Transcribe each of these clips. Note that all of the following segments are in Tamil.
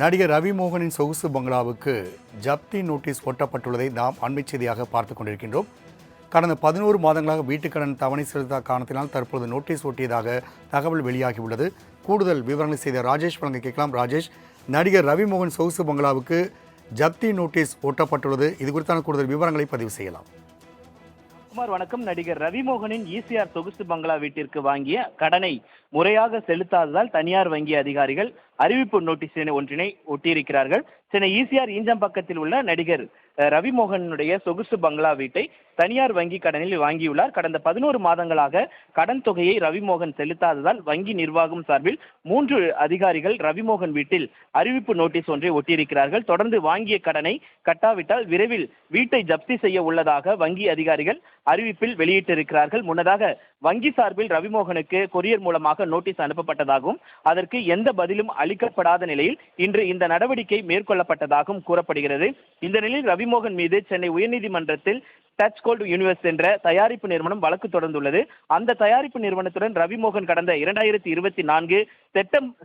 நடிகர் ரவிமோகனின் சொகுசு பங்களாவுக்கு ஜப்தி நோட்டீஸ் ஒட்டப்பட்டுள்ளதை நாம் அண்மை செய்தியாக பார்த்து கொண்டிருக்கின்றோம். கடந்த பதினோரு மாதங்களாக வீட்டுக்கடன் தவணை செலுத்த காரணத்தினால் தற்பொழுது நோட்டீஸ் ஒட்டியதாக தகவல் வெளியாகியுள்ளது. கூடுதல் விவரங்களை செய்த ராஜேஷ் வழங்க கேட்கலாம். ராஜேஷ் நடிகர் ரவிமோகன் சொகுசு பங்களாவுக்கு ஜப்தி நோட்டீஸ் ஒட்டப்பட்டுள்ளது. இது குறித்தான கூடுதல் விவரங்களை பதிவு செய்யலாம். குமார் வணக்கம். நடிகர் ரவிமோகனின் ஈசிஆர் சொகுசு பங்களா வீட்டிற்கு வாங்கிய கடனை முறையாக செலுத்தாததால் தனியார் வங்கி அதிகாரிகள் அறிவிப்பு நோட்டீஸ் ஒன்றினை ஒட்டியிருக்கிறார்கள். சென்னை ஈசிஆர் ஈஞ்சம்பக்கத்தில் உள்ள நடிகர் ரவிமோகனுடைய சொகுசு பங்களா வீட்டை தனியார் வங்கி கடனில் வாங்கியுள்ளார். கடந்த பதினோரு மாதங்களாக கடன் தொகையை ரவிமோகன் செலுத்தாததால் வங்கி நிர்வாகம் சார்பில் மூன்று அதிகாரிகள் ரவிமோகன் வீட்டில் அறிவிப்பு நோட்டீஸ் ஒன்றை ஒட்டியிருக்கிறார்கள். தொடர்ந்து வாங்கிய கடனை கட்டாவிட்டால் விரைவில் வீட்டை ஜப்தி செய்ய உள்ளதாக வங்கி அதிகாரிகள் அறிவிப்பில் வெளியிட்டிருக்கிறார்கள். முன்னதாக வங்கி சார்பில் ரவிமோகனுக்கு கொரியர் மூலமாக நோட்டீஸ் அனுப்பப்பட்டதாகவும் அதற்கு எந்த பதிலும் அளிக்கப்படாத நிலையில் இன்று இந்த நடவடிக்கை மேற்கொள்ளப்பட்டதாகவும் கூறப்படுகிறது. இந்த நிலையில் ரவிமோகன் மீது சென்னை உயர்நீதிமன்றத்தில் டச் கோல்டு யூனிவர்ஸ் என்ற தயாரிப்பு நிறுவனம் வழக்கு தொடர்ந்துள்ளது. அந்த தயாரிப்பு நிறுவனத்துடன் ரவிமோகன் கடந்த இரண்டாயிரத்தி இருபத்தி நான்கு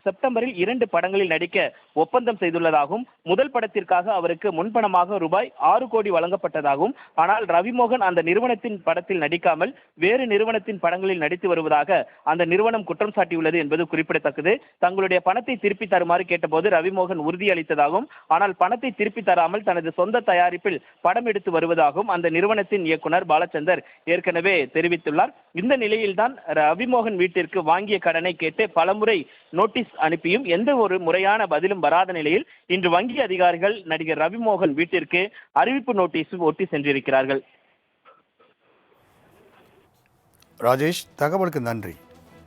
செப்டம்பரில் இரண்டு படங்களில் நடிக்க ஒப்பந்தம் செய்துள்ளதாகவும் முதல் படத்திற்காக அவருக்கு முன்பணமாக ரூபாய் ஆறு கோடி வழங்கப்பட்டதாகவும் ஆனால் ரவிமோகன் அந்த நிறுவனத்தின் படத்தில் நடிக்காமல் வேறு நிறுவனத்தின் படங்களில் நடித்து வருவதாக அந்த நிறுவனம் குற்றம் சாட்டியுள்ளது என்பது குறிப்பிடத்தக்கது. தங்களுடைய பணத்தை திருப்பி தருமாறு கேட்டபோது ரவிமோகன் உறுதியளித்ததாகவும் ஆனால் பணத்தை திருப்பி தராமல் தனது சொந்த தயாரிப்பில் படம் எடுத்து வருவதாகவும் அந்த நிறுவனத்தின் இயக்குனர் பாலச்சந்தர் ஏற்கனவே தெரிவித்துள்ளார். இந்த நிலையில்தான் ரவிமோகன் வீட்டிற்கு வாங்கிய கடனை கேட்டு பலமுறை நோட்டீஸ் அனுப்பியும் எந்த ஒரு முறையான பதிலும் வராத நிலையில் இன்று வங்கி அதிகாரிகள் நடிகர் ரவிமோகன் வீட்டிற்கு அறிவிப்பு நோட்டீஸ் ஒட்டி சென்றிருக்கிறார்கள். ராஜேஷ் தகவலுக்கு நன்றி.